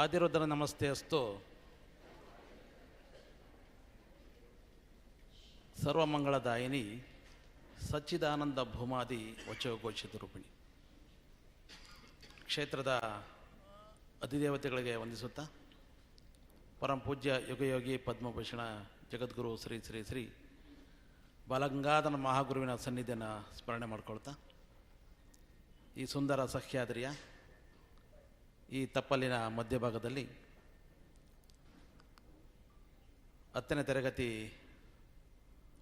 ಆದಿರುದ್ರ ನಮಸ್ತೆ ಅಸ್ತು. ಸರ್ವಮಂಗಳದಾಯಿನಿ ಸಚ್ಚಿದಾನಂದ ಭೂಮಾದಿ ವಚೋಘೋಷಿತ ರೂಪಿಣಿ. ಕ್ಷೇತ್ರದ ಅಧಿದೇವತೆಗಳಿಗೆ ವಂದಿಸುತ್ತಾ ಪರಮ ಪೂಜ್ಯ ಯುಗಯೋಗಿ ಪದ್ಮಭೂಷಣ ಜಗದ್ಗುರು ಶ್ರೀ ಶ್ರೀ ಶ್ರೀ ಬಾಲಗಂಗಾಧರ ಮಹಾಗುರುವಿನ ಸನ್ನಿಧಿಯನ್ನು ಸ್ಮರಣೆ ಮಾಡ್ಕೊಳ್ತಾ, ಈ ಸುಂದರ ಸಹ್ಯಾದ್ರಿಯ ಈ ತಪ್ಪಲಿನ ಮಧ್ಯಭಾಗದಲ್ಲಿ ಹತ್ತನೇ ತರಗತಿ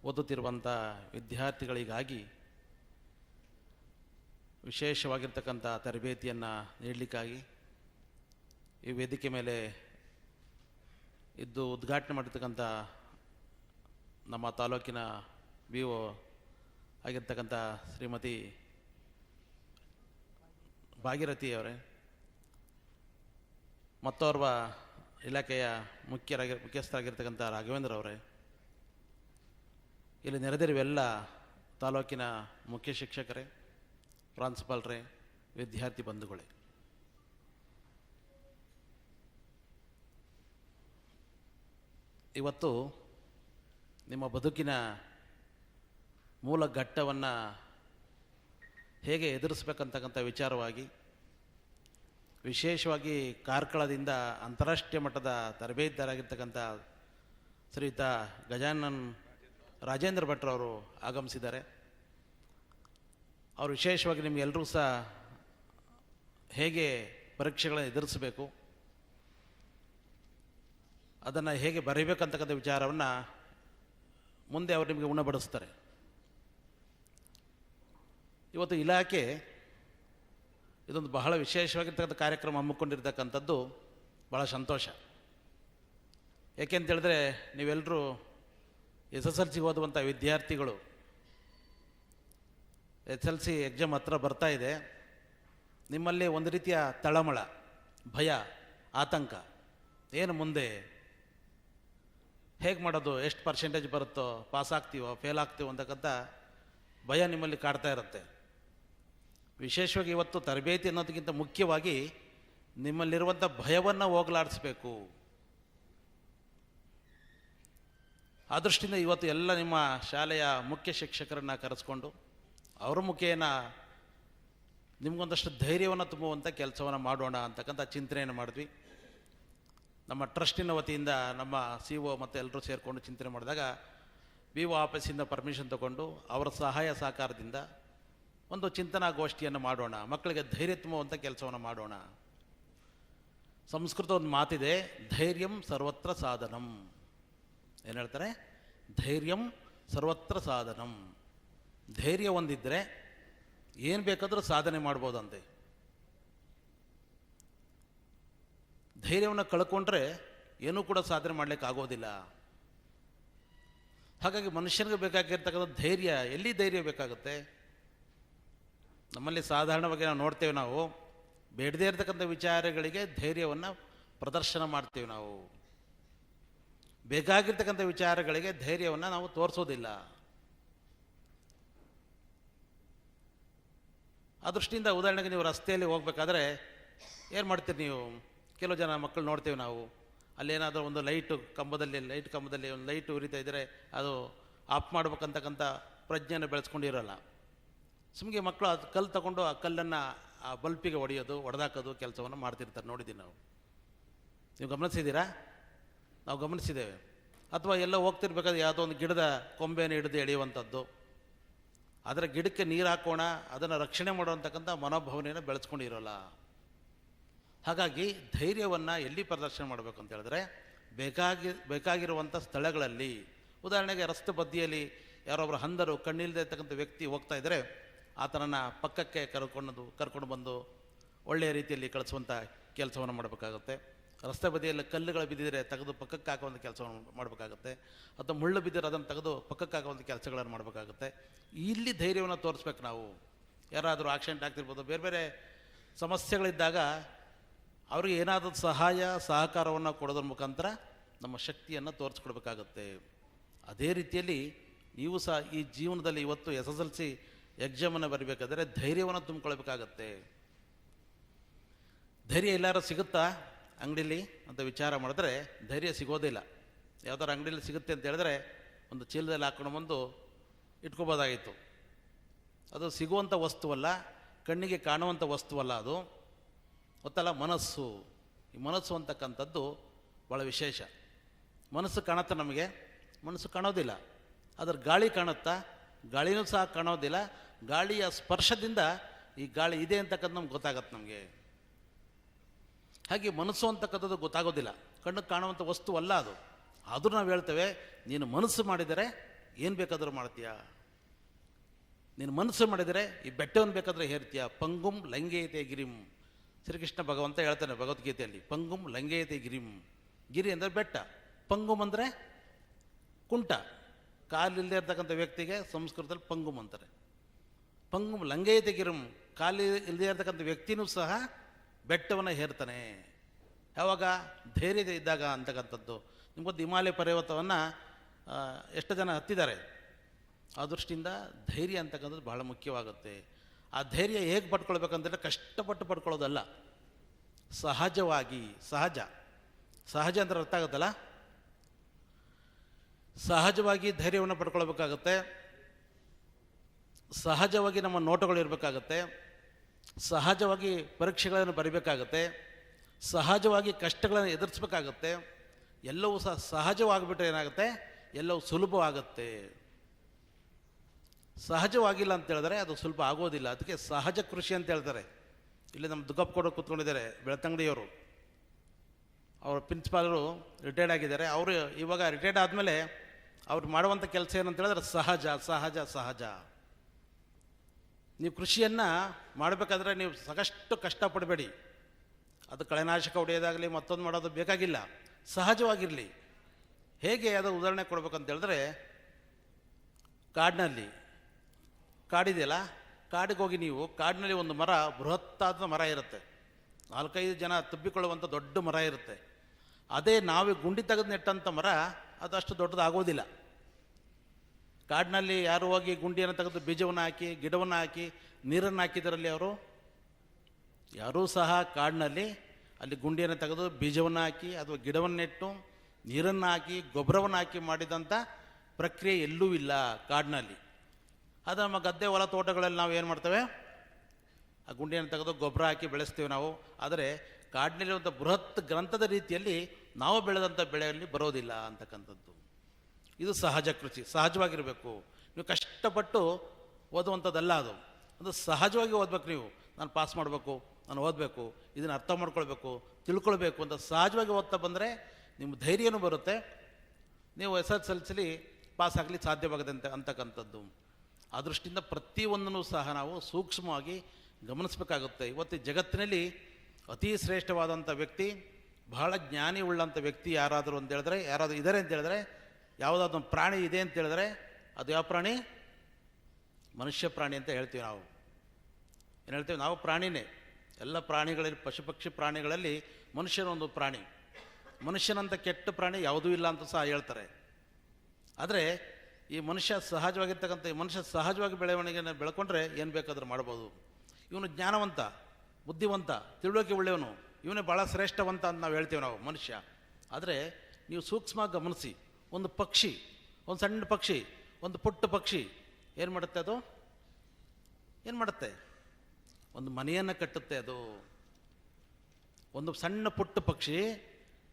ಓದುತ್ತಿರುವಂಥ ವಿದ್ಯಾರ್ಥಿಗಳಿಗಾಗಿ ವಿಶೇಷವಾಗಿರ್ತಕ್ಕಂಥ ತರಬೇತಿಯನ್ನು ನೀಡಲಿಕ್ಕಾಗಿ ಈ ವೇದಿಕೆ ಮೇಲೆ ಇದ್ದು ಉದ್ಘಾಟನೆ ಮಾಡಿರ್ತಕ್ಕಂಥ ನಮ್ಮ ತಾಲೂಕಿನ ವಿ ಒ ಆಗಿರ್ತಕ್ಕಂಥ ಶ್ರೀಮತಿ ಭಾಗೀರಥಿ ಅವರೇ. ಮತ್ತೋರ್ವ ಇಲಾಖೆಯ ಮುಖ್ಯರಾಗಿ, ಮುಖ್ಯಸ್ಥರಾಗಿರ್ತಕ್ಕಂಥ ರಾಘವೇಂದ್ರ ಅವರೇ, ಇಲ್ಲಿ ನೆರೆದಿರುವೆಲ್ಲ ತಾಲೂಕಿನ ಮುಖ್ಯ ಶಿಕ್ಷಕರೇ ಪ್ರಾಂಶುಪಾಲರೇ ವಿದ್ಯಾರ್ಥಿ ಬಂಧುಗಳೇ. ಇವತ್ತು ನಿಮ್ಮ ಬದುಕಿನ ಮೂಲ ಘಟ್ಟವನ್ನು ಹೇಗೆ ಎದುರಿಸ್ಬೇಕಂತಕ್ಕಂಥ ವಿಚಾರವಾಗಿ ವಿಶೇಷವಾಗಿ ಕಾರ್ಕಳದಿಂದ ಅಂತಾರಾಷ್ಟ್ರೀಯ ಮಟ್ಟದ ತರಬೇತಿದಾರಾಗಿರ್ತಕ್ಕಂಥ ಶ್ರೀಯುತ ಗಜಾನನ್ ರಾಜೇಂದ್ರ ಭಟ್ರವರು ಆಗಮಿಸಿದ್ದಾರೆ. ಅವರು ವಿಶೇಷವಾಗಿ ನಿಮಗೆಲ್ಲರೂ ಸಹ ಹೇಗೆ ಪರೀಕ್ಷೆಗಳನ್ನು ಎದುರಿಸಬೇಕು, ಅದನ್ನು ಹೇಗೆ ಬರೀಬೇಕಂತಕ್ಕಂಥ ವಿಚಾರವನ್ನು ಮುಂದೆ ಅವರು ನಿಮಗೆ ಉಣಬಡಿಸ್ತಾರೆ. ಇವತ್ತು ಇಲಾಖೆ ಇದೊಂದು ಬಹಳ ವಿಶೇಷವಾಗಿರ್ತಕ್ಕಂಥ ಕಾರ್ಯಕ್ರಮ ಹಮ್ಮಿಕೊಂಡಿರ್ತಕ್ಕಂಥದ್ದು ಭಾಳ ಸಂತೋಷ. ಏಕೆಂತೇಳಿದ್ರೆ ನೀವೆಲ್ಲರೂ ಎಸ್ ಎಸ್ ಎಲ್ ಸಿ ಓದುವಂಥ ವಿದ್ಯಾರ್ಥಿಗಳು, ಎಸ್ ಎಲ್ ಸಿ ಎಕ್ಸಾಮ್ ಹತ್ರ ಬರ್ತಾ ಇದೆ, ನಿಮ್ಮಲ್ಲಿ ಒಂದು ರೀತಿಯ ತಳಮಳ, ಭಯ, ಆತಂಕ, ಏನು ಮುಂದೆ? ಹೇಗೆ ಮಾಡೋದು, ಎಷ್ಟು ಪರ್ಸೆಂಟೇಜ್ ಬರುತ್ತೋ ಪಾಸ್ ಆಗ್ತೀವೋ ಫೇಲ್ ಆಗ್ತೀವೋ ಅಂತಕ್ಕಂಥ ಭಯ ನಿಮ್ಮಲ್ಲಿ ಕಾಡ್ತಾ ಇರುತ್ತೆ. ವಿಶೇಷವಾಗಿ ಇವತ್ತು ತರಬೇತಿ ಅನ್ನೋದಕ್ಕಿಂತ ಮುಖ್ಯವಾಗಿ ನಿಮ್ಮಲ್ಲಿರುವಂಥ ಭಯವನ್ನು ಹೋಗಲಾಡಿಸ್ಬೇಕು. ಆ ದೃಷ್ಟಿಯಿಂದ ಇವತ್ತು ಎಲ್ಲ ನಿಮ್ಮ ಶಾಲೆಯ ಮುಖ್ಯ ಶಿಕ್ಷಕರನ್ನು ಕರೆಸ್ಕೊಂಡು ಅವರ ಮುಖೇನ ನಿಮಗೊಂದಷ್ಟು ಧೈರ್ಯವನ್ನು ತುಂಬುವಂಥ ಕೆಲಸವನ್ನು ಮಾಡೋಣ ಅಂತಕ್ಕಂಥ ಚಿಂತನೆಯನ್ನು ಮಾಡಿದ್ವಿ. ನಮ್ಮ ಟ್ರಸ್ಟಿನ ವತಿಯಿಂದ ನಮ್ಮ ಸಿ ಒ ಮತ್ತು ಎಲ್ಲರೂ ಸೇರಿಕೊಂಡು ಚಿಂತನೆ ಮಾಡಿದಾಗ ಬಿ ಒ ಆಫೀಸಿಂದ ಪರ್ಮಿಷನ್ ತಗೊಂಡು ಅವರ ಸಹಾಯ ಸಹಕಾರದಿಂದ ಒಂದು ಚಿಂತನಾ ಗೋಷ್ಠಿಯನ್ನು ಮಾಡೋಣ, ಮಕ್ಕಳಿಗೆ ಧೈರ್ಯ ತುಂಬುವಂಥ ಕೆಲಸವನ್ನು ಮಾಡೋಣ. ಸಂಸ್ಕೃತ ಒಂದು ಮಾತಿದೆ, ಧೈರ್ಯಂ ಸರ್ವತ್ರ ಸಾಧನಂ. ಏನು ಹೇಳ್ತಾರೆ? ಧೈರ್ಯಂ ಸರ್ವತ್ರ ಸಾಧನಂ. ಧೈರ್ಯ ಒಂದಿದ್ದರೆ ಏನು ಬೇಕಾದರೂ ಸಾಧನೆ ಮಾಡ್ಬೋದಂತೆ. ಧೈರ್ಯವನ್ನು ಕಳ್ಕೊಂಡ್ರೆ ಏನೂ ಕೂಡ ಸಾಧನೆ ಮಾಡಲಿಕ್ಕೆ ಆಗೋದಿಲ್ಲ. ಹಾಗಾಗಿ ಮನುಷ್ಯನಿಗೆ ಬೇಕಾಗಿರ್ತಕ್ಕಂಥ ಧೈರ್ಯ, ಎಲ್ಲಿ ಧೈರ್ಯ ಬೇಕಾಗುತ್ತೆ? ನಮ್ಮಲ್ಲಿ ಸಾಧಾರಣವಾಗಿ ನಾವು ನೋಡ್ತೇವೆ ನಾವು, ಬೇಡದೇ ಇರತಕ್ಕಂಥ ವಿಚಾರಗಳಿಗೆ ಧೈರ್ಯವನ್ನು ಪ್ರದರ್ಶನ ಮಾಡ್ತೇವೆ ನಾವು. ಬೇಕಾಗಿರ್ತಕ್ಕಂಥ ವಿಚಾರಗಳಿಗೆ ಧೈರ್ಯವನ್ನು ನಾವು ತೋರಿಸೋದಿಲ್ಲ. ಆ ದೃಷ್ಟಿಯಿಂದ ಉದಾಹರಣೆಗೆ ನೀವು ರಸ್ತೆಯಲ್ಲಿ ಹೋಗ್ಬೇಕಾದ್ರೆ ಏನು ಮಾಡ್ತೀರಿ ನೀವು? ಕೆಲವು ಜನ ಮಕ್ಕಳು ನೋಡ್ತೇವೆ ನಾವು. ಅಲ್ಲೇನಾದರೂ ಒಂದು ಲೈಟು ಕಂಬದಲ್ಲಿ, ಲೈಟ್ ಕಂಬದಲ್ಲಿ ಒಂದು ಲೈಟ್ ಉರಿತಾ ಇದ್ದರೆ ಅದು ಆಫ್ ಮಾಡ್ಬೇಕಂತಕ್ಕಂಥ ಪ್ರಜ್ಞೆಯನ್ನು ಬೆಳೆಸ್ಕೊಂಡಿರಲ್ಲ. ಸುಮ್ಮನೆ ಮಕ್ಕಳು ಅದು ಕಲ್ಲು ತಗೊಂಡು ಆ ಕಲ್ಲನ್ನು ಆ ಬಲ್ಪಿಗೆ ಹೊಡೆಯೋದು ಹೊಡೆದಾಕೋದು ಕೆಲಸವನ್ನು ಮಾಡ್ತಿರ್ತಾರೆ. ನೋಡಿದ್ದೀವಿ ನಾವು. ನೀವು ಗಮನಿಸಿದ್ದೀರಾ? ನಾವು ಗಮನಿಸಿದ್ದೇವೆ. ಅಥವಾ ಎಲ್ಲ ಹೋಗ್ತಿರ್ಬೇಕಾದ್ರೆ ಯಾವುದೋ ಒಂದು ಗಿಡದ ಕೊಂಬೆಯನ್ನು ಹಿಡಿದು ಎಳೆಯುವಂಥದ್ದು. ಅದರ ಗಿಡಕ್ಕೆ ನೀರು ಹಾಕೋಣ, ಅದನ್ನು ರಕ್ಷಣೆ ಮಾಡುವಂತಕ್ಕಂಥ ಮನೋಭಾವನೆಯನ್ನು ಬೆಳೆಸ್ಕೊಂಡಿರೋಲ್ಲ. ಹಾಗಾಗಿ ಧೈರ್ಯವನ್ನು ಎಲ್ಲಿ ಪ್ರದರ್ಶನ ಮಾಡಬೇಕು ಅಂತ ಹೇಳಿದ್ರೆ, ಬೇಕಾಗಿ, ಬೇಕಾಗಿರುವಂಥ ಸ್ಥಳಗಳಲ್ಲಿ. ಉದಾಹರಣೆಗೆ ರಸ್ತೆ ಬದಿಯಲ್ಲಿ ಯಾರೊಬ್ಬರು ಹಂದರು ಕಣ್ಣಿಲ್ಲದೆ ಇರ್ತಕ್ಕಂಥ ವ್ಯಕ್ತಿ ಹೋಗ್ತಾ ಇದ್ದರೆ ಆತನನ್ನು ಪಕ್ಕಕ್ಕೆ ಕರ್ಕೊಂಡು ಕರ್ಕೊಂಡು ಬಂದು ಒಳ್ಳೆಯ ರೀತಿಯಲ್ಲಿ ಕಳಿಸುವಂಥ ಕೆಲಸವನ್ನು ಮಾಡಬೇಕಾಗುತ್ತೆ. ರಸ್ತೆ ಬದಿಯಲ್ಲಿ ಕಲ್ಲುಗಳು ಬಿದ್ದಿದ್ರೆ ತೆಗೆದು ಪಕ್ಕಕ್ಕೆ ಹಾಕುವಂಥ ಕೆಲಸವನ್ನು ಮಾಡಬೇಕಾಗುತ್ತೆ. ಅಥವಾ ಮುಳ್ಳು ಬಿದ್ದರೆ ಅದನ್ನು ತೆಗೆದು ಪಕ್ಕಕ್ಕೆ ಹಾಕುವಂಥ ಕೆಲಸಗಳನ್ನು ಮಾಡಬೇಕಾಗುತ್ತೆ. ಇಲ್ಲಿ ಧೈರ್ಯವನ್ನು ತೋರಿಸ್ಬೇಕು ನಾವು. ಯಾರಾದರೂ ಆಕ್ಸಿಡೆಂಟ್ ಆಗ್ತಿರ್ಬೋದು, ಬೇರೆ ಬೇರೆ ಸಮಸ್ಯೆಗಳಿದ್ದಾಗ ಅವ್ರಿಗೆ ಏನಾದರೂ ಸಹಾಯ, ಸಹಕಾರವನ್ನು ಕೊಡೋದ್ರ ಮುಖಾಂತರ ನಮ್ಮ ಶಕ್ತಿಯನ್ನು ತೋರಿಸ್ಕೊಡ್ಬೇಕಾಗುತ್ತೆ. ಅದೇ ರೀತಿಯಲ್ಲಿ ನೀವು ಸಹ ಈ ಜೀವನದಲ್ಲಿ ಇವತ್ತು ಎಸ್ ಎಸ್ ಎಲ್ ಸಿ ಎಕ್ಸಾಮನ್ನು ಬರಬೇಕಾದ್ರೆ ಧೈರ್ಯವನ್ನು ತುಂಬಿಕೊಳ್ಬೇಕಾಗತ್ತೆ ಧೈರ್ಯ ಎಲ್ಲಾರು ಸಿಗುತ್ತಾ? ಅಂಗಡೀಲಿ ಅಂತ ವಿಚಾರ ಮಾಡಿದ್ರೆ ಧೈರ್ಯ ಸಿಗೋದಿಲ್ಲ ಯಾವ್ದಾದ್ರು ಅಂಗಡೀಲಿ ಸಿಗುತ್ತೆ ಅಂತ ಹೇಳಿದ್ರೆ ಒಂದು ಚೀಲದಲ್ಲಿ ಹಾಕೊಂಡು ಬಂದು ಇಟ್ಕೋಬೋದಾಗಿತ್ತು. ಅದು ಸಿಗುವಂಥ ವಸ್ತುವಲ್ಲ, ಕಣ್ಣಿಗೆ ಕಾಣುವಂಥ ವಸ್ತುವಲ್ಲ ಅದು. ಗೊತ್ತಲ್ಲ, ಮನಸ್ಸು. ಈ ಮನಸ್ಸು ಅಂತಕ್ಕಂಥದ್ದು ಭಾಳ ವಿಶೇಷ. ಮನಸ್ಸು ಕಾಣುತ್ತಾ ನಮಗೆ? ಮನಸ್ಸು ಕಾಣೋದಿಲ್ಲ. ಅದರ ಗಾಳಿ ಕಾಣುತ್ತಾ? ಗಾಳಿನೂ ಸಹ ಕಾಣೋದಿಲ್ಲ. ಗಾಳಿಯ ಸ್ಪರ್ಶದಿಂದ ಈ ಗಾಳಿ ಇದೆ ಅಂತಕ್ಕಂಥ ನಮ್ಗೆ ಗೊತ್ತಾಗತ್ತೆ ನಮಗೆ. ಹಾಗೆ ಮನಸ್ಸು ಅಂತಕ್ಕಂಥದ್ದು ಗೊತ್ತಾಗೋದಿಲ್ಲ. ಕಣ್ಣು ಕಾಣುವಂಥ ವಸ್ತು ಅಲ್ಲ ಅದು. ಆದರೂ ನಾವು ಹೇಳ್ತೇವೆ, ನೀನು ಮನಸ್ಸು ಮಾಡಿದರೆ ಏನು ಬೇಕಾದರೂ ಮಾಡ್ತೀಯ? ನೀನು ಮನಸ್ಸು ಮಾಡಿದರೆ ಈ ಬೆಟ್ಟವನ್ನು ಬೇಕಾದರೆ ಹೇರ್ತೀಯ? ಪಂಗುಂ ಲಂಗೇಯತೆ ಗಿರಿಂ. ಶ್ರೀಕೃಷ್ಣ ಭಗವಂತ ಹೇಳ್ತಾನೆ ಭಗವದ್ಗೀತೆಯಲ್ಲಿ, ಪಂಗುಂ ಲಂಗೇಯತೆ ಗಿರಿಂ. ಗಿರಿ ಅಂದರೆ ಬೆಟ್ಟ, ಪಂಗುಂ ಅಂದರೆ ಕುಂಟ. ಕಾಲಿಲ್ಲದೆ ಇರ್ತಕ್ಕಂಥ ವ್ಯಕ್ತಿಗೆ ಸಂಸ್ಕೃತದಲ್ಲಿ ಪಂಗುಮ್ ಅಂತಾರೆ. ಪಂಗುಮ್ ಲಂಗೈ ತೆಗಿರಂ ಕಾಲಿ ಇಲ್ಲದೆ ಇರ್ತಕ್ಕಂಥ ವ್ಯಕ್ತಿನೂ ಸಹ ಬೆಟ್ಟವನ್ನು ಹೇರ್ತಾನೆ. ಯಾವಾಗ ಧೈರ್ಯ ಇದ್ದಾಗ ಅಂತಕ್ಕಂಥದ್ದು. ನಿಮ್ಗೊಂದು ಹಿಮಾಲಯ ಪರ್ವತವನ್ನು ಎಷ್ಟು ಜನ ಹತ್ತಿದ್ದಾರೆ. ಆ ದೃಷ್ಟಿಯಿಂದ ಧೈರ್ಯ ಅಂತಕ್ಕಂಥದ್ದು ಬಹಳ ಮುಖ್ಯವಾಗುತ್ತೆ. ಆ ಧೈರ್ಯ ಹೇಗೆ ಪಡ್ಕೊಳ್ಬೇಕಂತೇಳಿ ಕಷ್ಟಪಟ್ಟು ಪಡ್ಕೊಳ್ಳೋದಲ್ಲ. ಸಹಜವಾಗಿ, ಸಹಜ. ಸಹಜ ಅಂದ್ರೆ ಅರ್ಥ ಆಗುತ್ತಲ್ಲ? ಸಹಜವಾಗಿ ಧೈರ್ಯವನ್ನು ಪಡ್ಕೊಳ್ಬೇಕಾಗತ್ತೆ. ಸಹಜವಾಗಿ ನಮ್ಮ ನೋಟಗಳು ಇರಬೇಕಾಗತ್ತೆ. ಸಹಜವಾಗಿ ಪರೀಕ್ಷೆಗಳನ್ನು ಬರಿಬೇಕಾಗತ್ತೆ. ಸಹಜವಾಗಿ ಕಷ್ಟಗಳನ್ನು ಎದುರಿಸ್ಬೇಕಾಗತ್ತೆ. ಎಲ್ಲವೂ ಸಹ ಸಹಜವಾಗಿಬಿಟ್ರೆ ಏನಾಗುತ್ತೆ? ಎಲ್ಲವೂ ಸುಲಭವಾಗತ್ತೆ. ಸಹಜವಾಗಿಲ್ಲ ಅಂತ ಹೇಳಿದ್ರೆ ಅದು ಸ್ವಲ್ಪ ಆಗೋದಿಲ್ಲ. ಅದಕ್ಕೆ ಸಹಜ ಕೃಷಿ ಅಂತ ಹೇಳ್ತಾರೆ. ಇಲ್ಲಿ ನಮ್ಮ ದುಗ್ಗಪ್ಪ ಕೊಡೋ ಕೂತ್ಕೊಂಡಿದ್ದಾರೆ ಬೆಳತಂಗಡಿಯವರು ಅವರ ಪ್ರಿನ್ಸಿಪಾಲರು ರಿಟೈರ್ಡ್ ಆಗಿದ್ದಾರೆ. ಅವರು ಇವಾಗ ರಿಟೈರ್ಡ್ ಆದಮೇಲೆ ಅವ್ರು ಮಾಡುವಂಥ ಕೆಲಸ ಏನಂತ ಹೇಳಿದ್ರೆ ಸಹಜ ಸಹಜ ಸಹಜ. ನೀವು ಕೃಷಿಯನ್ನು ಮಾಡಬೇಕಾದ್ರೆ ನೀವು ಸಾಕಷ್ಟು ಕಷ್ಟಪಡಬೇಡಿ. ಅದು ಕಳೆನಾಶಕ ಹೊಡೆಯೋದಾಗಲಿ ಮತ್ತೊಂದು ಮಾಡೋದು ಬೇಕಾಗಿಲ್ಲ. ಸಹಜವಾಗಿರಲಿ. ಹೇಗೆ ಅದು ಉದಾಹರಣೆ ಕೊಡ್ಬೇಕಂತ ಹೇಳಿದ್ರೆ, ಕಾಡಿನಲ್ಲಿ. ಕಾಡಿದೆಯಲ್ಲ? ಕಾಡಿಗೆ ಹೋಗಿ ನೀವು ಕಾಡಿನಲ್ಲಿ ಒಂದು ಮರ, ಬೃಹತ್ತಾದ ಮರ ಇರುತ್ತೆ. ನಾಲ್ಕೈದು ಜನ ತುಬ್ಬಿಕೊಳ್ಳುವಂಥ ದೊಡ್ಡ ಮರ ಇರುತ್ತೆ. ಅದೇ ನಾವೇ ಗುಂಡಿ ತೆಗೆದು ನೆಟ್ಟಂಥ ಮರ ಅದು ಅಷ್ಟು ದೊಡ್ಡದಾಗೋದಿಲ್ಲ. ಕಾಡಿನಲ್ಲಿ ಯಾರು ಹೋಗಿ ಗುಂಡಿಯನ್ನು ತೆಗೆದು ಬೀಜವನ್ನು ಹಾಕಿ, ಗಿಡವನ್ನು ಹಾಕಿ, ನೀರನ್ನು ಹಾಕಿದರಲ್ಲಿ ಅವರು ಯಾರೂ ಸಹ ಕಾಡಿನಲ್ಲಿ ಅಲ್ಲಿ ಗುಂಡಿಯನ್ನು ತೆಗೆದು ಬೀಜವನ್ನು ಹಾಕಿ ಅಥವಾ ಗಿಡವನ್ನು ನೆಟ್ಟು ನೀರನ್ನು ಹಾಕಿ, ಗೊಬ್ಬರವನ್ನು ಹಾಕಿ ಮಾಡಿದಂಥ ಪ್ರಕ್ರಿಯೆ ಎಲ್ಲೂ ಇಲ್ಲ ಕಾಡಿನಲ್ಲಿ. ಅದು ನಮ್ಮ ಗದ್ದೆ ಹೊಲ ತೋಟಗಳಲ್ಲಿ ನಾವು ಏನು ಮಾಡ್ತೇವೆ? ಆ ಗುಂಡಿಯನ್ನು ತೆಗೆದು ಗೊಬ್ಬರ ಹಾಕಿ ಬೆಳೆಸ್ತೀವಿ ನಾವು. ಆದರೆ ಕಾಡಿನಲ್ಲಿ ಒಂದು ಬೃಹತ್ ಗ್ರಂಥದ ರೀತಿಯಲ್ಲಿ ನಾವು ಬೆಳೆದಂಥ ಬೆಳೆಯಲ್ಲಿ ಬರೋದಿಲ್ಲ ಅಂತಕ್ಕಂಥದ್ದು. ಇದು ಸಹಜ ಕೃಷಿ, ಸಹಜವಾಗಿರಬೇಕು. ನೀವು ಕಷ್ಟಪಟ್ಟು ಓದುವಂಥದ್ದಲ್ಲ ಅದು. ಅದು ಸಹಜವಾಗಿ ಓದ್ಬೇಕು ನೀವು. ನಾನು ಪಾಸ್ ಮಾಡಬೇಕು, ನಾನು ಓದಬೇಕು, ಇದನ್ನು ಅರ್ಥ ಮಾಡ್ಕೊಳ್ಬೇಕು, ತಿಳ್ಕೊಳ್ಬೇಕು ಅಂತ ಸಹಜವಾಗಿ ಓದ್ತಾ ಬಂದರೆ ನಿಮ್ಮ ಧೈರ್ಯನೂ ಬರುತ್ತೆ. ನೀವು S S L C pass ಆಗಲಿ ಸಾಧ್ಯವಾಗದಂತೆ ಅಂತ, ಅಂತಕ್ಕಂಥದ್ದು. ಆ ದೃಷ್ಟಿಯಿಂದ ಪ್ರತಿಯೊಂದನ್ನು ಸಹ ನಾವು ಸೂಕ್ಷ್ಮವಾಗಿ ಗಮನಿಸಬೇಕಾಗುತ್ತೆ. ಇವತ್ತು ಜಗತ್ತಿನಲ್ಲಿ ಅತಿ ಶ್ರೇಷ್ಠವಾದಂಥ ವ್ಯಕ್ತಿ ಬಹಳ ಜ್ಞಾನಿ ಉಳ್ಳಂಥ ವ್ಯಕ್ತಿ ಯಾರಾದರೂ ಅಂತ ಹೇಳಿದ್ರೆ, ಯಾರಾದರೂ ಇದ್ದಾರೆ ಅಂತ ಹೇಳಿದ್ರೆ ಯಾವುದಾದ್ರು ಪ್ರಾಣಿ ಇದೆ ಅಂತ ಹೇಳಿದ್ರೆ, ಅದು ಯಾವ ಪ್ರಾಣಿ? ಮನುಷ್ಯ ಪ್ರಾಣಿ ಅಂತ ಹೇಳ್ತೀವಿ ನಾವು. ಏನು ಹೇಳ್ತೀವಿ? ನಾವು ಪ್ರಾಣಿನೇ. ಎಲ್ಲ ಪ್ರಾಣಿಗಳಲ್ಲಿ ಪಶು ಪಕ್ಷಿ ಪ್ರಾಣಿಗಳಲ್ಲಿ ಮನುಷ್ಯನೊಂದು ಪ್ರಾಣಿ. ಮನುಷ್ಯನಂತ ಕೆಟ್ಟ ಪ್ರಾಣಿ ಯಾವುದೂ ಇಲ್ಲ ಅಂತ ಸಹ ಹೇಳ್ತಾರೆ. ಆದರೆ, ಈ ಮನುಷ್ಯ ಸಹಜವಾಗಿರ್ತಕ್ಕಂಥ, ಈ ಮನುಷ್ಯ ಸಹಜವಾಗಿ ಬೆಳವಣಿಗೆಯನ್ನು ಬೆಳ್ಕೊಂಡ್ರೆ ಏನು ಬೇಕಾದರೂ ಮಾಡ್ಬೋದು. ಇವನು ಜ್ಞಾನವಂತ, ಬುದ್ಧಿವಂತ, ತಿಳುವಳಿಕೆ ಒಳ್ಳೆಯವನು. ಇವನೇ ಭಾಳ ಶ್ರೇಷ್ಠವಂತ ಅಂತ ನಾವು ಹೇಳ್ತೀವಿ ನಾವು, ಮನುಷ್ಯ. ಆದರೆ ನೀವು ಸೂಕ್ಷ್ಮ ಗಮನಿಸಿ, ಒಂದು ಪಕ್ಷಿ, ಒಂದು ಸಣ್ಣ ಪಕ್ಷಿ, ಒಂದು ಪುಟ್ಟ ಪಕ್ಷಿ, ಏನು ಮಾಡುತ್ತೆ ಅದು? ಏನು ಮಾಡುತ್ತೆ? ಒಂದು ಮನೆಯನ್ನು ಕಟ್ಟುತ್ತೆ ಅದು. ಒಂದು ಸಣ್ಣ ಪುಟ್ಟ ಪಕ್ಷಿ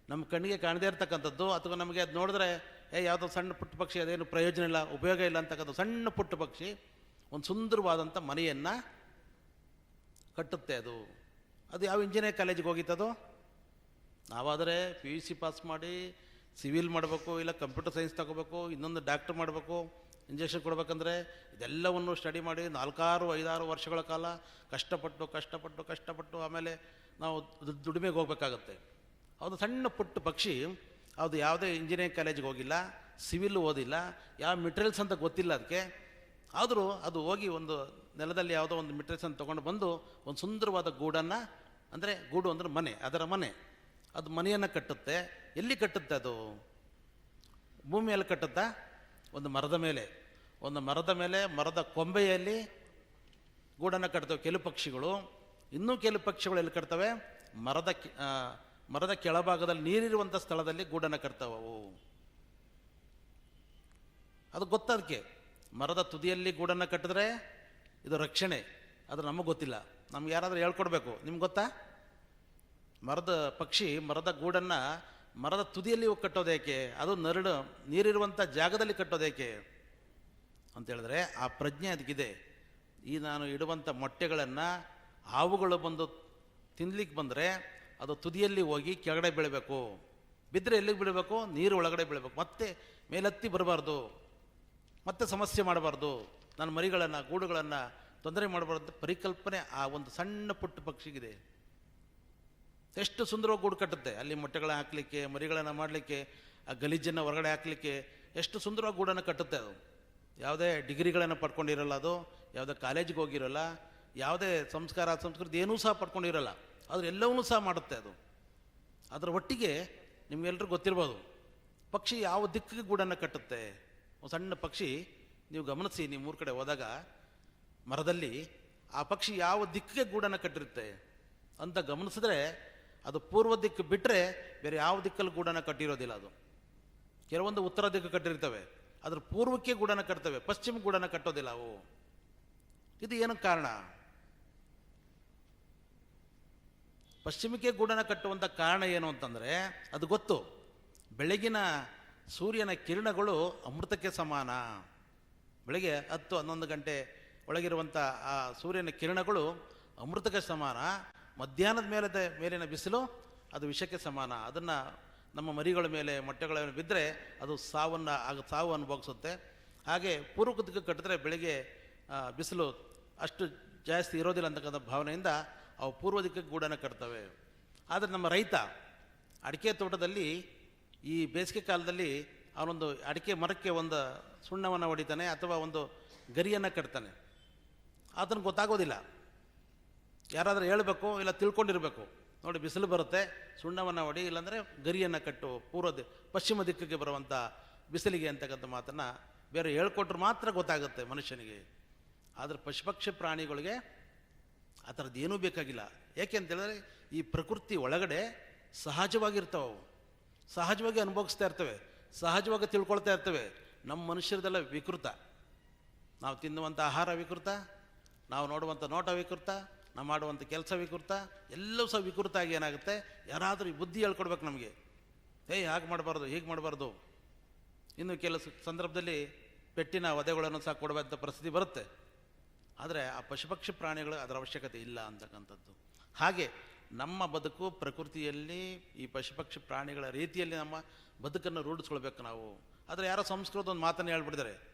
ನಮ್ಮ ಕಣ್ಣಿಗೆ ಕಾಣದೇ ಇರತಕ್ಕಂಥದ್ದು, ಅಥವಾ ನಮಗೆ ಅದು ನೋಡಿದ್ರೆ, ಏ, ಯಾವುದೋ ಸಣ್ಣ ಪುಟ್ಟ ಪಕ್ಷಿ, ಅದೇನು ಪ್ರಯೋಜನ ಇಲ್ಲ, ಉಪಯೋಗ ಇಲ್ಲ ಅಂತಕ್ಕಂಥ ಸಣ್ಣ ಪುಟ್ಟ ಪಕ್ಷಿ, ಒಂದು ಸುಂದರವಾದಂಥ ಮನೆಯನ್ನು ಕಟ್ಟುತ್ತೆ ಅದು. ಅದು ಯಾವ ಇಂಜಿನಿಯರ್ ಕಾಲೇಜಿಗೆ ಹೋಗಿತ್ತದು? ನಾವಾದರೆ ಪಿ ಯು ಸಿ ಪಾಸ್ ಮಾಡಿ ಸಿವಿಲ್ ಮಾಡಬೇಕು, ಇಲ್ಲ ಕಂಪ್ಯೂಟರ್ ಸೈನ್ಸ್ ತಗೋಬೇಕು, ಇನ್ನೊಂದು ಡಾಕ್ಟರ್ ಮಾಡಬೇಕು ಇಂಜೆಕ್ಷನ್ ಕೊಡಬೇಕಂದ್ರೆ ಇದೆಲ್ಲವನ್ನು ಸ್ಟಡಿ ಮಾಡಿ ನಾಲ್ಕಾರು, ಐದಾರು ವರ್ಷಗಳ ಕಾಲ ಕಷ್ಟಪಟ್ಟು ಕಷ್ಟಪಟ್ಟು ಕಷ್ಟಪಟ್ಟು ಆಮೇಲೆ ನಾವು ದುಡಿಮೆಗೆ ಹೋಗ್ಬೇಕಾಗತ್ತೆ. ಅದು ಸಣ್ಣ ಪುಟ್ಟ ಪಕ್ಷಿ ಅದು ಯಾವುದೇ ಇಂಜಿನಿಯರಿಂಗ್ ಕಾಲೇಜಿಗೆ ಹೋಗಿಲ್ಲ ಸಿವಿಲ್ ಓದಿಲ್ಲ, ಯಾವ ಮೆಟೀರಿಯಲ್ಸ್ ಅಂತ ಗೊತ್ತಿಲ್ಲ ಅದಕ್ಕೆ. ಆದರೂ ಅದು ಹೋಗಿ ಒಂದು ನೆಲದಲ್ಲಿ ಯಾವುದೋ ಒಂದು ಮೆಟೀರಿಯಲ್ಸ್ ಅಂತ ತೊಗೊಂಡು ಬಂದು ಒಂದು ಸುಂದರವಾದ ಗೂಡನ್ನು ಅಂದರೆ ಗೂಡು ಅಂದರೆ ಮನೆ, ಅದರ ಮನೆ. ಅದು ಮನೆಯನ್ನು ಕಟ್ಟುತ್ತೆ. ಎಲ್ಲಿ ಕಟ್ಟುತ್ತೆ ಅದು? ಭೂಮಿಯಲ್ಲಿ ಕಟ್ಟುತ್ತಾ? ಒಂದು ಮರದ ಮೇಲೆ. ಒಂದು ಮರದ ಮೇಲೆ, ಮರದ ಕೊಂಬೆಯಲ್ಲಿ ಗೂಡನ್ನು ಕಟ್ತವೆ ಕೆಲವು ಪಕ್ಷಿಗಳು. ಇನ್ನೂ ಕೆಲವು ಪಕ್ಷಿಗಳು ಎಲ್ಲಿ ಕಟ್ತವೆ? ಮರದ ಮರದ ಕೆಳಭಾಗದಲ್ಲಿ ನೀರಿರುವಂಥ ಸ್ಥಳದಲ್ಲಿ ಗೂಡನ್ನು ಕಟ್ತಾವೆ ಅವು. ಅದು ಗೊತ್ತದಕ್ಕೆ ಮರದ ತುದಿಯಲ್ಲಿ ಗೂಡನ್ನು ಕಟ್ಟಿದ್ರೆ ಇದು ರಕ್ಷಣೆ. ಅದು ನಮಗೆ ಗೊತ್ತಿಲ್ಲ. ನಮ್ಗೆ ಯಾರಾದರೂ ಹೇಳ್ಕೊಡ್ಬೇಕು. ನಿಮ್ಗೆ ಗೊತ್ತಾ? ಮರದ ಪಕ್ಷಿ, ಮರದ ಗೂಡನ್ನು ಮರದ ತುದಿಯಲ್ಲಿ ಕಟ್ಟೋದೇಕೆ ಅದು ನರಳು ನೀರಿರುವಂಥ ಜಾಗದಲ್ಲಿ ಕಟ್ಟೋದೇಕೆ ಅಂತೇಳಿದ್ರೆ ಆ ಪ್ರಜ್ಞೆ ಅದಕ್ಕಿದೆ. ಈ ನಾನು ಇಡುವಂಥ ಮೊಟ್ಟೆಗಳನ್ನು ಹಾವುಗಳು ಬಂದು ತಿನ್ಲಿಕ್ಕೆ ಬಂದರೆ ಅದು ತುದಿಯಲ್ಲಿ ಹೋಗಿ ಕೆಳಗಡೆ ಬೀಳಬೇಕು. ಬಿದ್ದರೆ ಎಲ್ಲಿಗೆ ಬೀಳಬೇಕು? ನೀರು ಒಳಗಡೆ ಬೀಳಬೇಕು. ಮತ್ತೆ ಮೇಲತ್ತಿ ಬರಬಾರ್ದು. ಮತ್ತೆ ಸಮಸ್ಯೆ ಮಾಡಬಾರ್ದು. ನನ್ನ ಮರಿಗಳನ್ನು, ಗೂಡುಗಳನ್ನು ತೊಂದರೆ ಮಾಡಬಾರ್ದು. ಪರಿಕಲ್ಪನೆ ಆ ಒಂದು ಸಣ್ಣ ಪುಟ್ಟ ಪಕ್ಷಿಗಿದೆ. ಎಷ್ಟು ಸುಂದರವಾಗಿ ಗೂಡು ಕಟ್ಟುತ್ತೆ. ಅಲ್ಲಿ ಮೊಟ್ಟೆಗಳನ್ನ ಹಾಕಲಿಕ್ಕೆ, ಮರಿಗಳನ್ನು ಮಾಡಲಿಕ್ಕೆ, ಆ ಗಲೀಜನ್ನು ಹೊರಗಡೆ ಹಾಕಲಿಕ್ಕೆ ಎಷ್ಟು ಸುಂದರವಾಗಿ ಗೂಡನ್ನು ಕಟ್ಟುತ್ತೆ ಅದು. ಯಾವುದೇ ಡಿಗ್ರಿಗಳನ್ನು ಪಡ್ಕೊಂಡಿರಲ್ಲ ಅದು, ಯಾವುದೇ ಕಾಲೇಜಿಗೆ ಹೋಗಿರಲ್ಲ, ಯಾವುದೇ ಸಂಸ್ಕಾರ, ಸಂಸ್ಕೃತಿ ಏನೂ ಸಹ ಪಡ್ಕೊಂಡಿರಲ್ಲ. ಆದರೆ ಎಲ್ಲವನ್ನೂ ಸಹ ಮಾಡುತ್ತೆ ಅದು. ಅದರ ಒಟ್ಟಿಗೆ ನಿಮಗೆಲ್ಲರೂ ಗೊತ್ತಿರ್ಬೋದು, ಪಕ್ಷಿ ಯಾವ ದಿಕ್ಕಿಗೆ ಗೂಡನ್ನು ಕಟ್ಟುತ್ತೆ? ಒಂದು ಸಣ್ಣ ಪಕ್ಷಿ, ನೀವು ಗಮನಿಸಿ, ನೀವು ಮೂರು ಕಡೆ ಹೋದಾಗ ಮರದಲ್ಲಿ ಆ ಪಕ್ಷಿ ಯಾವ ದಿಕ್ಕಿಗೆ ಗೂಡನ್ನು ಕಟ್ಟಿರುತ್ತೆ ಅಂತ ಗಮನಿಸಿದ್ರೆ ಅದು ಪೂರ್ವ ದಿಕ್ಕು ಬಿಟ್ಟರೆ ಬೇರೆ ಯಾವ ದಿಕ್ಕಲ್ಲಿ ಗೂಡನ್ನು ಕಟ್ಟಿರೋದಿಲ್ಲ ಅದು. ಕೆಲವೊಂದು ಉತ್ತರ ದಿಕ್ಕು ಕಟ್ಟಿರ್ತವೆ ಅದ್ರ ಪೂರ್ವಕ್ಕೆ ಗೂಡನ್ನು ಕಟ್ತವೆ, ಪಶ್ಚಿಮ ಗೂಡನ್ನು ಕಟ್ಟೋದಿಲ್ಲ ಅವು. ಇದು ಏನಕ್ಕೆ ಕಾರಣ? ಪಶ್ಚಿಮಕ್ಕೆ ಗೂಡನ್ನು ಕಟ್ಟುವಂಥ ಕಾರಣ ಏನು ಅಂತಂದರೆ, ಅದು ಗೊತ್ತು. ಬೆಳಗಿನ ಸೂರ್ಯನ ಕಿರಣಗಳು ಅಮೃತಕ್ಕೆ ಸಮಾನ. ಬೆಳಗ್ಗೆ ಹತ್ತು ಹನ್ನೊಂದು ಗಂಟೆ ಒಳಗಿರುವಂಥ ಆ ಸೂರ್ಯನ ಕಿರಣಗಳು ಅಮೃತಕ್ಕೆ ಸಮಾನ. ಮಧ್ಯಾಹ್ನದ ಮೇಲೆ ಮೇಲಿನ ಬಿಸಿಲು ಅದು ವಿಷಕ್ಕೆ ಸಮಾನ. ಅದನ್ನು ನಮ್ಮ ಮರಿಗಳ ಮೇಲೆ, ಮೊಟ್ಟೆಗಳ ಮೇಲೆ ಬಿದ್ದರೆ ಅದು ಸಾವನ್ನು ಆಗ ಸಾವು ಅನುಭವಿಸುತ್ತೆ. ಹಾಗೆ ಪೂರ್ವಕದಕ್ಕೆ ಕಟ್ಟಿದ್ರೆ ಬೆಳಿಗ್ಗೆ ಬಿಸಿಲು ಅಷ್ಟು ಜಾಸ್ತಿ ಇರೋದಿಲ್ಲ ಅಂತಕ್ಕಂಥ ಭಾವನೆಯಿಂದ ಅವು ಪೂರ್ವ ದಿಕ್ಕಕ್ಕೆ ಗೂಡನ್ನು ಕಟ್ತವೆ. ಆದರೆ ನಮ್ಮ ರೈತ ಅಡಿಕೆ ತೋಟದಲ್ಲಿ ಈ ಬೇಸಿಗೆ ಕಾಲದಲ್ಲಿ ಅವನೊಂದು ಅಡಿಕೆ ಮರಕ್ಕೆ ಒಂದು ಸುಣ್ಣವನ್ನು ಹೊಡಿತಾನೆ ಅಥವಾ ಒಂದು ಗರಿಯನ್ನು ಕಟ್ತಾನೆ. ಆತನಿಗೆ ಗೊತ್ತಾಗೋದಿಲ್ಲ. ಯಾರಾದರೂ ಹೇಳಬೇಕು ಇಲ್ಲ ತಿಳ್ಕೊಂಡಿರಬೇಕು. ನೋಡಿ ಬಿಸಿಲು ಬರುತ್ತೆ, ಸುಣ್ಣವನ್ನು ಹೊಡಿ, ಇಲ್ಲಾಂದರೆ ಗರಿಯನ್ನು ಕಟ್ಟು, ಪೂರ್ವ ಪಶ್ಚಿಮ ದಿಕ್ಕಿಗೆ ಬರುವಂಥ ಬಿಸಿಲಿಗೆ ಅಂತಕ್ಕಂಥ ಮಾತನ್ನು ಬೇರೆ ಹೇಳ್ಕೊಟ್ರೆ ಮಾತ್ರ ಗೊತ್ತಾಗುತ್ತೆ ಮನುಷ್ಯನಿಗೆ. ಆದರೆ ಪಶುಪಕ್ಷಿ ಪ್ರಾಣಿಗಳಿಗೆ ಆ ಥರದ್ದು ಏನೂ ಬೇಕಾಗಿಲ್ಲ. ಯಾಕೆ ಅಂತೇಳಿದ್ರೆ ಈ ಪ್ರಕೃತಿ ಒಳಗಡೆ ಸಹಜವಾಗಿರ್ತಾವೆ ಅವು. ಸಹಜವಾಗಿ ಅನುಭವಿಸ್ತಾ ಇರ್ತವೆ, ಸಹಜವಾಗಿ ತಿಳ್ಕೊಳ್ತಾ ಇರ್ತವೆ. ನಮ್ಮ ಮನುಷ್ಯರದೆಲ್ಲ ವಿಕೃತ. ನಾವು ತಿನ್ನುವಂಥ ಆಹಾರ ವಿಕೃತ ನಾವು ನೋಡುವಂಥ ನೋಟ ವಿಕೃತ, ನಾವು ಮಾಡುವಂಥ ಕೆಲಸ ವಿಕೃತ, ಎಲ್ಲವೂ ಸಹ ವಿಕೃತ ಆಗಿ ಏನಾಗುತ್ತೆ? ಯಾರಾದರೂ ಬುದ್ಧಿ ಹೇಳ್ಕೊಡ್ಬೇಕು ನಮಗೆ. ಏಯ್ ಹಾಗೆ ಮಾಡಬಾರ್ದು, ಹೀಗೆ ಮಾಡಬಾರ್ದು. ಇನ್ನು ಕೆಲಸ ಸಂದರ್ಭದಲ್ಲಿ ಪೆಟ್ಟಿನ ವಧೆಗಳನ್ನು ಸಹ ಕೊಡುವಂಥ ಪರಿಸ್ಥಿತಿ ಬರುತ್ತೆ. ಆದರೆ ಆ ಪಶುಪಕ್ಷಿ ಪ್ರಾಣಿಗಳು ಅದರ ಅವಶ್ಯಕತೆ ಇಲ್ಲ ಅಂತಕ್ಕಂಥದ್ದು. ಹಾಗೆ ನಮ್ಮ ಬದುಕು ಪ್ರಕೃತಿಯಲ್ಲಿ ಈ ಪಶುಪಕ್ಷಿ ಪ್ರಾಣಿಗಳ ರೀತಿಯಲ್ಲಿ ನಮ್ಮ ಬದುಕನ್ನು ರೂಢಿಸ್ಕೊಳ್ಬೇಕು ನಾವು. ಆದರೆ ಯಾರೋ ಸಂಸ್ಕೃತ ಒಂದು ಮಾತನ್ನು ಹೇಳ್ಬಿಟ್ಟಿದ್ದಾರೆ.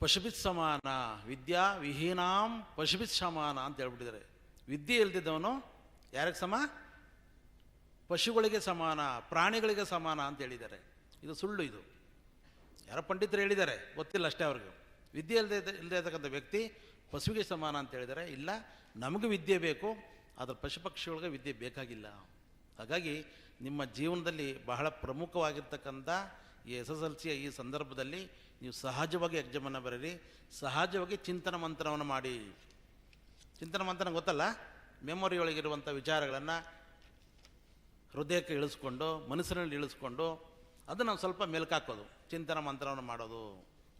ಪಶುಭಿತ್ ಸಮಾನ ವಿದ್ಯಾ ವಿಹೀನಾಂ ಪಶುಭಿತ್ ಸಮಾನ ಅಂತ ಹೇಳ್ಬಿಟ್ಟಿದ್ದಾರೆ. ವಿದ್ಯೆ ಇಲ್ದಿದ್ದವನು ಯಾರಿಗೆ ಸಮ? ಪಶುಗಳಿಗೆ ಸಮಾನ, ಪ್ರಾಣಿಗಳಿಗೆ ಸಮಾನ ಅಂತ ಹೇಳಿದ್ದಾರೆ. ಇದು ಸುಳ್ಳು ಇದು. ಯಾರ ಪಂಡಿತರು ಹೇಳಿದ್ದಾರೆ, ಗೊತ್ತಿಲ್ಲ ಅಷ್ಟೇ ಅವ್ರಿಗೆ. ವಿದ್ಯೆ ಇಲ್ಲದೆ ಇಲ್ಲದೆ ಇರತಕ್ಕಂಥ ವ್ಯಕ್ತಿ ಪಶುವಿಗೆ ಸಮಾನ ಅಂತ ಹೇಳಿದ್ದಾರೆ. ಇಲ್ಲ, ನಮಗೆ ವಿದ್ಯೆ ಬೇಕು, ಆದರೆ ಪಶು ಪಕ್ಷಿಗಳಿಗೆ ವಿದ್ಯೆ ಬೇಕಾಗಿಲ್ಲ. ಹಾಗಾಗಿ ನಿಮ್ಮ ಜೀವನದಲ್ಲಿ ಬಹಳ ಪ್ರಮುಖವಾಗಿರ್ತಕ್ಕಂಥ ಈ ಎಸ್ ಎಸ್ ಎಲ್ ಸಿಯ ಈ ಸಂದರ್ಭದಲ್ಲಿ ನೀವು ಸಹಜವಾಗಿ ಯಜ್ಜಮನ ಬರೀರಿ, ಸಹಜವಾಗಿ ಚಿಂತನ ಮಂತ್ರವನ್ನು ಮಾಡಿ. ಚಿಂತನ ಮಂತ್ರನ ಗೊತ್ತಲ್ಲ? ಮೆಮೊರಿ ಒಳಗಿರುವಂಥ ವಿಚಾರಗಳನ್ನು ಹೃದಯಕ್ಕೆ ಇಳಿಸ್ಕೊಂಡು, ಮನಸ್ಸಿನಲ್ಲಿ ಇಳಿಸ್ಕೊಂಡು, ಅದನ್ನು ಸ್ವಲ್ಪ ಮೇಲ್ಕಾಕೋದು. ಚಿಂತನ ಮಂತ್ರವನ್ನು ಮಾಡೋದು.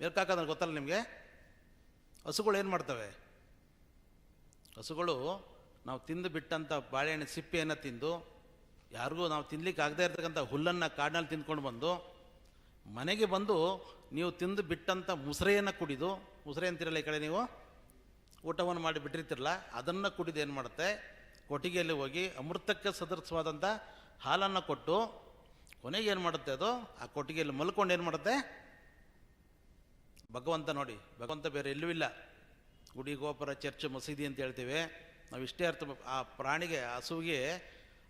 ಮೆಲ್ಕಾಕೋದ್ರೆ ಗೊತ್ತಲ್ಲ ನಿಮಗೆ? ಹಸುಗಳು ಏನು ಮಾಡ್ತವೆ? ಹಸುಗಳು ನಾವು ತಿಂದು ಬಿಟ್ಟಂಥ ಬಾಳೆಹಣ್ಣು ಸಿಪ್ಪೆಯನ್ನು ತಿಂದು, ಯಾರಿಗೂ ನಾವು ತಿನ್ಲಿಕ್ಕೆ ಆಗದೇ ಇರ್ತಕ್ಕಂಥ ಹುಲ್ಲನ್ನು ಕಾಡಿನಲ್ಲಿ ತಿಂದ್ಕೊಂಡು ಬಂದು, ಮನೆಗೆ ಬಂದು ನೀವು ತಿಂದು ಬಿಟ್ಟಂಥ ಮುಸರೆಯನ್ನು ಕುಡಿದು ಮುಸರೆ ಅಂತಿರಲ್ಲ ಈ ಕಡೆ ನೀವು, ಊಟವನ್ನು ಮಾಡಿ ಬಿಟ್ಟಿರ್ತಿರಲ್ಲ, ಅದನ್ನು ಕುಡಿದು ಏನು ಮಾಡುತ್ತೆ? ಕೊಟ್ಟಿಗೆಯಲ್ಲಿ ಹೋಗಿ ಅಮೃತಕ್ಕೆ ಸದೃಶವಾದಂಥ ಹಾಲನ್ನು ಕೊಟ್ಟು, ಕೊನೆಗೆ ಏನು ಮಾಡುತ್ತೆ ಅದು? ಆ ಕೊಟ್ಟಿಗೆಯಲ್ಲಿ ಮಲ್ಕೊಂಡು ಏನು ಮಾಡುತ್ತೆ? ಭಗವಂತ ನೋಡಿ, ಭಗವಂತ ಬೇರೆ ಎಲ್ಲೂ ಇಲ್ಲ. ಗುಡಿ ಗೋಪುರ, ಚರ್ಚ್, ಮಸೀದಿ ಅಂತ ಹೇಳ್ತೀವಿ. ನಾವು ಇಷ್ಟೇ ಅರ್ಥ ಆ ಪ್ರಾಣಿಗೆ ಹಸುವಿಗೆ,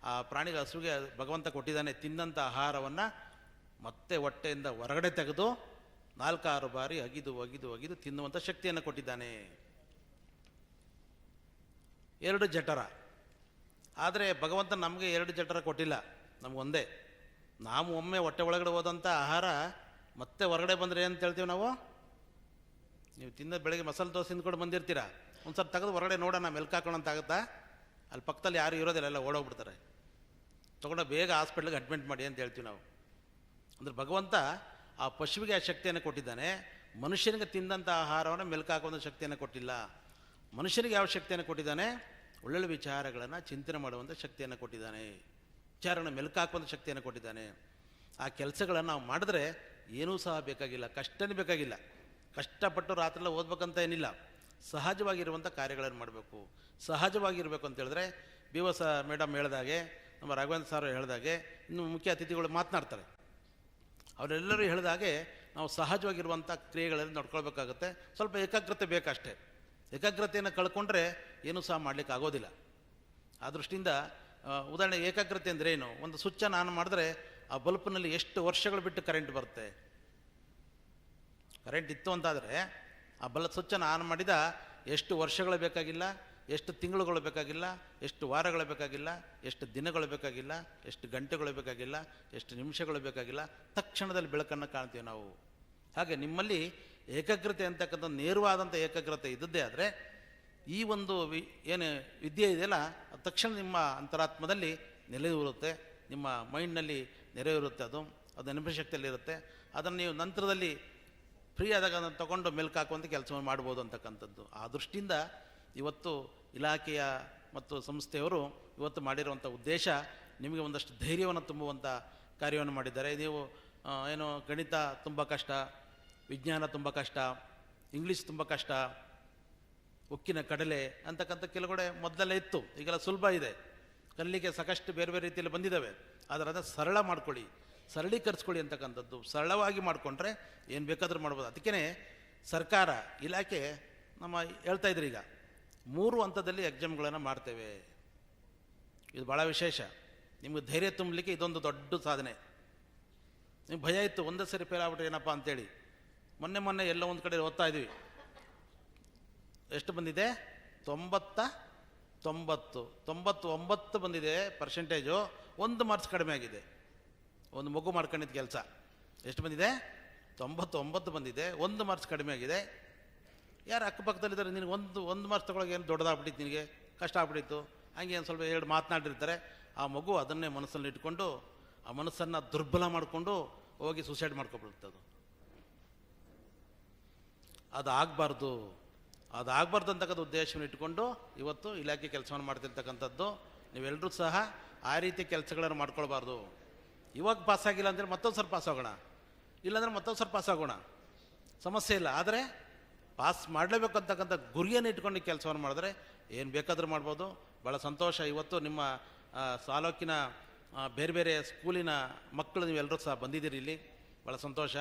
ಆ ಪ್ರಾಣಿಗೆ ಹಸುವಿಗೆ ಭಗವಂತ ಕೊಟ್ಟಿದ್ದಾನೆ ತಿಂದಂಥ ಆಹಾರವನ್ನು ಮತ್ತೆ ಹೊಟ್ಟೆಯಿಂದ ಹೊರಗಡೆ ತೆಗೆದು ನಾಲ್ಕಾರು ಬಾರಿ ಅಗಿದು ಒಗಿದು ಒಗಿದು ತಿನ್ನುವಂಥ ಶಕ್ತಿಯನ್ನು ಕೊಟ್ಟಿದ್ದಾನೆ. ಎರಡು ಜಠರ. ಆದರೆ ಭಗವಂತ ನಮಗೆ ಎರಡು ಜಠರ ಕೊಟ್ಟಿಲ್ಲ. ನಮಗೊಂದೇ ನಾವು ಒಮ್ಮೆ ಹೊಟ್ಟೆ ಒಳಗಡೆ ಹೋದಂಥ ಆಹಾರ ಮತ್ತೆ ಹೊರಗಡೆ ಬಂದರೆ ಅಂತ ಹೇಳ್ತೀವಿ ನಾವು? ನೀವು ತಿಂದ ಬೆಳಗ್ಗೆ ಮಸಾಲೆ ದೋಸೆ ತಿಂದ್ಕೊಂಡು ಬಂದಿರ್ತೀರ? ಒಂದು ಸ್ವಲ್ಪ ತೆಗೆದು ಹೊರಗಡೆ ನೋಡೋಣ ಮೆಲ್ಕಾಕೋಣ ಅಂತ ಆಗುತ್ತಾ? ಅಲ್ಲಿ ಪಕ್ಕದಲ್ಲಿ ಯಾರು ಇರೋದಿಲ್ಲ, ಎಲ್ಲ ಓಡೋಗ್ಬಿಡ್ತಾರೆ. ತೊಗೊಂಡು ಬೇಗ ಹಾಸ್ಪಿಟ್ಲಿಗೆ ಅಡ್ಮಿಟ್ ಮಾಡಿ ಅಂತ ಹೇಳ್ತೀವಿ ನಾವು. ಅಂದ್ರೆ ಭಗವಂತ ಆ ಪಶುವಿಗೆ ಆ ಶಕ್ತಿಯನ್ನು ಕೊಟ್ಟಿದ್ದಾನೆ. ಮನುಷ್ಯನಿಗೆ ತಿಂದಂಥ ಆಹಾರವನ್ನು ಮೆಲ್ಕು ಹಾಕುವಂಥ ಶಕ್ತಿಯನ್ನು ಕೊಟ್ಟಿಲ್ಲ. ಮನುಷ್ಯನಿಗೆ ಯಾವ ಶಕ್ತಿಯನ್ನು ಕೊಟ್ಟಿದ್ದಾನೆ? ಒಳ್ಳೊಳ್ಳೆ ವಿಚಾರಗಳನ್ನು ಚಿಂತನೆ ಮಾಡುವಂಥ ಶಕ್ತಿಯನ್ನು ಕೊಟ್ಟಿದ್ದಾನೆ. ವಿಚಾರನ ಮೆಲ್ಕು ಹಾಕುವಂಥ ಶಕ್ತಿಯನ್ನು ಕೊಟ್ಟಿದ್ದಾನೆ. ಆ ಕೆಲಸಗಳನ್ನು ನಾವು ಮಾಡಿದ್ರೆ ಏನೂ ಸಹ ಬೇಕಾಗಿಲ್ಲ, ಕಷ್ಟನೇ ಬೇಕಾಗಿಲ್ಲ. ಕಷ್ಟಪಟ್ಟು ರಾತ್ರಿಲ್ಲ ಓದ್ಬೇಕಂತ ಏನಿಲ್ಲ. ಸಹಜವಾಗಿರುವಂಥ ಕಾರ್ಯಗಳನ್ನು ಮಾಡಬೇಕು. ಸಹಜವಾಗಿರಬೇಕು ಅಂತ ಹೇಳಿದ್ರೆ, ಬಿ ವಸ ಮೇಡಮ್ ಹೇಳ್ದಾಗೆ, ನಮ್ಮ ರಾಘವೇಂದ್ರ ಸರ್ ಹೇಳ್ದಾಗೆ, ಇನ್ನು ಮುಖ್ಯ ಅತಿಥಿಗಳು ಮಾತನಾಡ್ತಾರೆ. ಅವರೆಲ್ಲರೂ ಹೇಳಿದಾಗೆ ನಾವು ಸಹಜವಾಗಿರುವಂಥ ಕ್ರಿಯೆಗಳಲ್ಲಿ ನೋಡ್ಕೊಳ್ಬೇಕಾಗುತ್ತೆ. ಸ್ವಲ್ಪ ಏಕಾಗ್ರತೆ ಬೇಕಷ್ಟೇ. ಏಕಾಗ್ರತೆಯನ್ನು ಕಳ್ಕೊಂಡ್ರೆ ಏನೂ ಸಹ ಮಾಡಲಿಕ್ಕೆ ಆಗೋದಿಲ್ಲ. ಆ ದೃಷ್ಟಿಯಿಂದ ಉದಾಹರಣೆಗೆ ಏಕಾಗ್ರತೆ ಅಂದರೆ ಏನು? ಒಂದು ಸ್ವಿಚ್ಚನ್ನು ಆನ್ ಮಾಡಿದ್ರೆ ಆ ಬಲ್ಪ್ನಲ್ಲಿ ಎಷ್ಟು ವರ್ಷಗಳು ಬಿಟ್ಟು ಕರೆಂಟ್ ಬರುತ್ತೆ? ಕರೆಂಟ್ ಇತ್ತು ಅಂತಾದರೆ ಆ ಬಲ್ ಸ್ವಿಚ್ಚನ್ನು ಆನ್ ಮಾಡಿದ ಎಷ್ಟು ವರ್ಷಗಳು ಬೇಕಾಗಿಲ್ಲ? ಎಷ್ಟು ತಿಂಗಳುಗಳು ಬೇಕಾಗಿಲ್ಲ, ಎಷ್ಟು ವಾರಗಳು ಬೇಕಾಗಿಲ್ಲ, ಎಷ್ಟು ದಿನಗಳು ಬೇಕಾಗಿಲ್ಲ, ಎಷ್ಟು ಗಂಟೆಗಳು ಬೇಕಾಗಿಲ್ಲ, ಎಷ್ಟು ನಿಮಿಷಗಳು ಬೇಕಾಗಿಲ್ಲ, ತಕ್ಷಣದಲ್ಲಿ ಬೆಳಕನ್ನು ಕಾಣ್ತೀವಿ ನಾವು. ಹಾಗೆ ನಿಮ್ಮಲ್ಲಿ ಏಕಾಗ್ರತೆ ಅಂತಕ್ಕಂಥ, ನೇರವಾದಂಥ ಏಕಾಗ್ರತೆ ಇದ್ದದ್ದೇ ಆದರೆ, ಈ ಒಂದು ವಿ, ಏನು ವಿದ್ಯೆ ಇದೆಯಲ್ಲ ತಕ್ಷಣ ನಿಮ್ಮ ಅಂತರಾತ್ಮದಲ್ಲಿ ನೆಲೆಯೂರುತ್ತೆ ನಿಮ್ಮ ಮೈಂಡ್ನಲ್ಲಿ ನೆರೆಯಿರುತ್ತೆ ಅದು ಅದು ನೆನಪು ಶಕ್ತಿಯಲ್ಲಿರುತ್ತೆ ಅದನ್ನು ನೀವು ನಂತರದಲ್ಲಿ ಫ್ರೀ ಆದಾಗ ಅದನ್ನು ತಗೊಂಡು ಮೆಲ್ಕು ಹಾಕುವಂಥ ಕೆಲಸವನ್ನು ಮಾಡ್ಬೋದು ಅಂತಕ್ಕಂಥದ್ದು. ಆ ದೃಷ್ಟಿಯಿಂದ ಇವತ್ತು ಇಲಾಖೆಯ ಮತ್ತು ಸಂಸ್ಥೆಯವರು ಇವತ್ತು ಮಾಡಿರುವಂಥ ಉದ್ದೇಶ ನಿಮಗೆ ಒಂದಷ್ಟು ಧೈರ್ಯವನ್ನು ತುಂಬುವಂಥ ಕಾರ್ಯವನ್ನು ಮಾಡಿದ್ದಾರೆ. ನೀವು ಏನು ಗಣಿತ ತುಂಬ ಕಷ್ಟ, ವಿಜ್ಞಾನ ತುಂಬ ಕಷ್ಟ, ಇಂಗ್ಲೀಷ್ ತುಂಬ ಕಷ್ಟ, ಉಕ್ಕಿನ ಕಡಲೆ ಅಂತಕ್ಕಂಥ ಕೆಲವುಗಡೆ ಮೊದಲೆಲ್ಲ ಇತ್ತು, ಈಗೆಲ್ಲ ಸುಲಭ ಇದೆ. ಕಲ್ಲಿಗೆ ಸಾಕಷ್ಟು ಬೇರೆ ಬೇರೆ ರೀತಿಯಲ್ಲಿ ಬಂದಿದ್ದಾವೆ. ಆದರೆ ಅದನ್ನು ಸರಳ ಮಾಡ್ಕೊಳ್ಳಿ, ಸರಳೀಕರಿಸ್ಕೊಳ್ಳಿ ಅಂತಕ್ಕಂಥದ್ದು. ಸರಳವಾಗಿ ಮಾಡಿಕೊಂಡ್ರೆ ಏನು ಬೇಕಾದರೂ ಮಾಡ್ಬೋದು. ಅದಕ್ಕೇ ಸರ್ಕಾರ, ಇಲಾಖೆ ನಮ್ಮ ಹೇಳ್ತಾ ಇದ್ರಿ ಈಗ. ಮೂರು ಹಂತದಲ್ಲಿ ಎಕ್ಸಾಮ್ಗಳನ್ನು ಮಾಡ್ತೇವೆ. ಇದು ಭಾಳ ವಿಶೇಷ. ನಿಮಗೆ ಧೈರ್ಯ ತುಂಬಲಿಕ್ಕೆ ಇದೊಂದು ದೊಡ್ಡ ಸಾಧನೆ. ನಿಮ್ಗೆ ಭಯ ಇತ್ತು, ಒಂದೇ ಸರಿ ಫೇಲ್ ಆಗ್ಬಿಟ್ರೆ ಏನಪ್ಪ ಅಂತೇಳಿ. ಮೊನ್ನೆ ಮೊನ್ನೆ ಎಲ್ಲ ಒಂದು ಕಡೆ ಓದ್ತಾ ಇದ್ವಿ. ಎಷ್ಟು ಬಂದಿದೆ? ತೊಂಬತ್ತ ತೊಂಬತ್ತು. ತೊಂಬತ್ತು ಒಂಬತ್ತು ಬಂದಿದೆ ಪರ್ಸೆಂಟೇಜು ಒಂದು ಮಾರ್ಕ್ಸ್ ಕಡಿಮೆ ಆಗಿದೆ. ಒಂದು ಮಗು ಮಾಡ್ಕೊಂಡಿದ್ದ ಕೆಲಸ. ಎಷ್ಟು ಬಂದಿದೆ? ತೊಂಬತ್ತು ಒಂಬತ್ತು ಬಂದಿದೆ. ಒಂದು ಮಾರ್ಕ್ಸ್ ಕಡಿಮೆ ಆಗಿದೆ. ಯಾರು ಅಕ್ಕಪಕ್ಕದಲ್ಲಿದ್ದಾರೆ? ನಿನಗೆ ಒಂದು ಒಂದು ಮಾರ್ಕ್ಸ್ ತೊಗೊಳಗೆ ಏನು ದೊಡ್ಡದಾಗ್ಬಿಟ್ಟಿತ್ತು ನಿನಗೆ? ಕಷ್ಟ ಆಗ್ಬಿಟ್ಟಿತ್ತು. ಹಂಗೆ ಏನು ಸ್ವಲ್ಪ ಎರಡು ಮಾತನಾಡಿರ್ತಾರೆ. ಆ ಮಗು ಅದನ್ನೇ ಮನಸ್ಸಲ್ಲಿ ಇಟ್ಕೊಂಡು, ಆ ಮನಸ್ಸನ್ನು ದುರ್ಬಲ ಮಾಡಿಕೊಂಡು ಹೋಗಿ ಸುಸೈಡ್ ಮಾಡ್ಕೊಬಿಡ್ತದು. ಅದು ಆಗಬಾರ್ದು ಅದು ಆಗಬಾರ್ದು ಅಂತಕ್ಕಂಥ ಉದ್ದೇಶವನ್ನು ಇಟ್ಕೊಂಡು ಇವತ್ತು ಇಲಾಖೆ ಕೆಲಸವನ್ನು ಮಾಡ್ತಿರ್ತಕ್ಕಂಥದ್ದು. ನೀವೆಲ್ಲರೂ ಸಹ ಆ ರೀತಿ ಕೆಲಸಗಳನ್ನು ಮಾಡ್ಕೊಳ್ಬಾರ್ದು. ಇವಾಗ ಪಾಸ್ ಆಗಿಲ್ಲ ಅಂದರೆ ಮತ್ತೊಂದು ಸ್ವಲ್ಪ ಪಾಸ್ ಆಗೋಣ ಇಲ್ಲಾಂದ್ರೆ ಮತ್ತೊಂದು ಸ್ವಲ್ಪ ಆಗೋಣ ಸಮಸ್ಯೆ ಇಲ್ಲ. ಆದರೆ ಪಾಸ್ ಮಾಡಲೇಬೇಕು ಅಂತಕ್ಕಂಥ ಗುರಿಯನ್ನು ಇಟ್ಕೊಂಡು ಕೆಲಸವನ್ನು ಮಾಡಿದ್ರೆ ಏನು ಬೇಕಾದರೂ ಮಾಡ್ಬೋದು. ಭಾಳ ಸಂತೋಷ. ಇವತ್ತು ನಿಮ್ಮ ತಾಲೂಕಿನ ಬೇರೆ ಬೇರೆ ಸ್ಕೂಲಿನ ಮಕ್ಕಳು ನೀವೆಲ್ಲರೂ ಸಹ ಬಂದಿದ್ದೀರಿ ಇಲ್ಲಿ. ಭಾಳ ಸಂತೋಷ.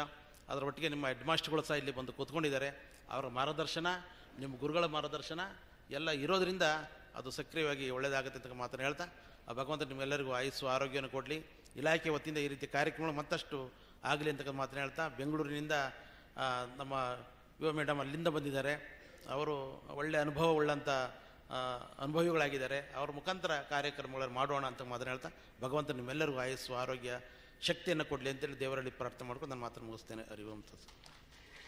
ಅದರ ಒಟ್ಟಿಗೆ ನಿಮ್ಮ ಹೆಡ್ ಮಾಸ್ಟರ್ಗಳು ಸಹ ಇಲ್ಲಿ ಬಂದು ಕೂತ್ಕೊಂಡಿದ್ದಾರೆ. ಅವರ ಮಾರ್ಗದರ್ಶನ, ನಿಮ್ಮ ಗುರುಗಳ ಮಾರ್ಗದರ್ಶನ ಎಲ್ಲ ಇರೋದರಿಂದ ಅದು ಸಕ್ರಿಯವಾಗಿ ಒಳ್ಳೆಯದಾಗುತ್ತೆ ಅಂತ ಮಾತನ್ನು ಹೇಳ್ತಾ, ಆ, ಭಗವಂತ ನಿಮ್ಮೆಲ್ಲರಿಗೂ ಆಯುಸ್ಸು, ಆರೋಗ್ಯವನ್ನು ಕೊಡಲಿ. ಇಲಾಖೆ ವತಿಯಿಂದ ಈ ರೀತಿ ಕಾರ್ಯಕ್ರಮಗಳು ಮತ್ತಷ್ಟು ಆಗಲಿ ಅಂತಕ್ಕಂಥ ಮಾತನ್ನು ಹೇಳ್ತಾ, ಬೆಂಗಳೂರಿನಿಂದ ನಮ್ಮ ಯುವ ಮೇಡಮ್ ಅಲ್ಲಿಂದ ಬಂದಿದ್ದಾರೆ. ಅವರು ಒಳ್ಳೆಯ ಅನುಭವ ಉಳ್ಳಂಥ ಅನುಭವಿಗಳಾಗಿದ್ದಾರೆ. ಅವ್ರ ಮುಖಾಂತರ ಕಾರ್ಯಕ್ರಮಗಳನ್ನು ಮಾಡೋಣ ಅಂತ ಮಾತನ್ನು ಹೇಳ್ತಾ, ಭಗವಂತ ನಿಮ್ಮೆಲ್ಲರಿಗೂ ಆಯಸ್ಸು, ಆರೋಗ್ಯ, ಶಕ್ತಿಯನ್ನು ಕೊಡಲಿ ಅಂತೇಳಿ ದೇವರಲ್ಲಿ ಪ್ರಾರ್ಥನೆ ಮಾಡ್ಕೊಂಡು ನಾನು ಮಾತನ್ನು ಮುಗಿಸ್ತೇನೆ. ಅರಿವಂತ